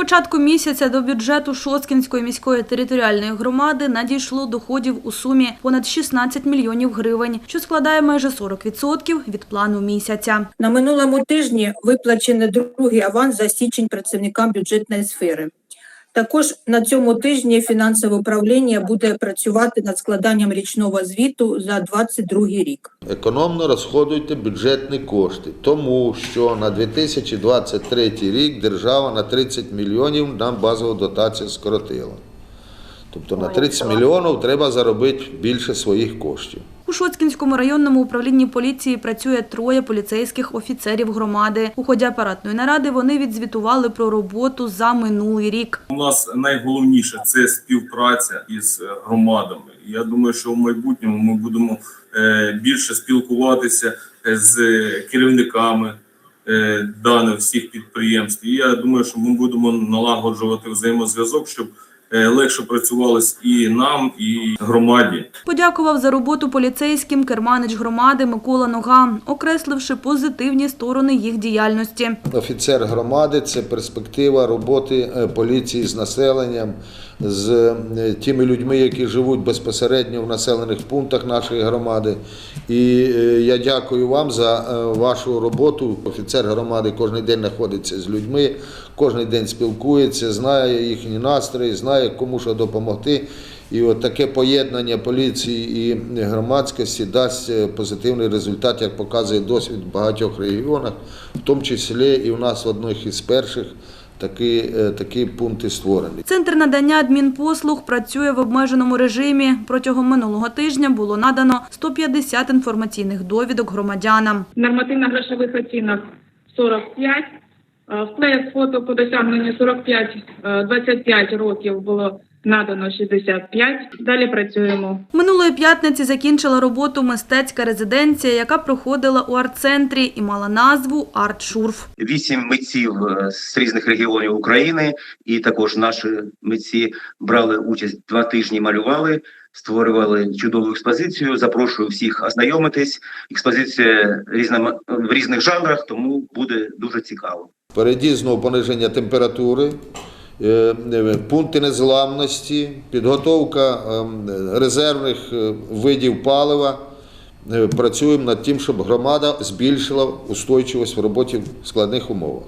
початку місяця до бюджету Шоцкінської міської територіальної громади надійшло доходів у сумі понад 16 мільйонів гривень, що складає майже 40% від плану місяця. На минулому тижні виплачений другий аванс за січень працівникам бюджетної сфери. Також на цьому тижні фінансове управління буде працювати над складанням річного звіту за 2022 рік. Економно розходуйте бюджетні кошти, тому що на 2023 рік держава на 30 мільйонів нам базову дотацію скоротила. Тобто на 30 мільйонів треба заробити більше своїх коштів. У Шоцкінському районному управлінні поліції працює троє поліцейських офіцерів громади. У ході апаратної наради вони відзвітували про роботу за минулий рік. У нас найголовніше це співпраця із громадами. Я думаю, що в майбутньому ми будемо е, більше спілкуватися е, з керівниками е, даних всіх підприємств. І я думаю, що ми будемо налагоджувати взаємозв'язок, щоб легше працювалось і нам, і громаді. Подякував за роботу поліцейським керманич громади Микола Нога, окресливши позитивні сторони їх діяльності. Офіцер громади це перспектива роботи е, поліції з населенням, з е, тими людьми, які живуть безпосередньо в населених пунктах нашої громади. І е, я дякую вам за е, вашу роботу. Офіцер громади кожен день знаходиться з людьми, кожен день спілкується, знає їхні настрої, знає кому що допомогти. І от таке поєднання поліції і громадськості дасть е, позитивний результат, як показує досвід в багатьох регіонах, в тому числі і в нас в одних із перших такі, е, такі пункти створені. Центр надання адмінпослуг працює в обмеженому режимі. Протягом минулого тижня було надано 150 інформаційних довідок громадянам. нормативно-грошових оцінок 45, е, вплив фото по досягненню 45, е, 25 років було надано 65. Далі працюємо. Минулої п'ятниці закінчила роботу мистецька резиденція, яка проходила у арт-центрі і мала назву «Арт-Шурф». вісім митців е, з різних регіонів України, і також наші митці брали участь два тижні, малювали, створювали чудову експозицію. Запрошую всіх ознайомитись. Експозиція різна в різних жанрах, тому буде дуже цікаво. Впереді знову пониження температури, пункти незламності, підготовка е, резервних е, видів палива. Е, Працюємо над тим, щоб громада збільшила устойчивість в роботі в складних умовах.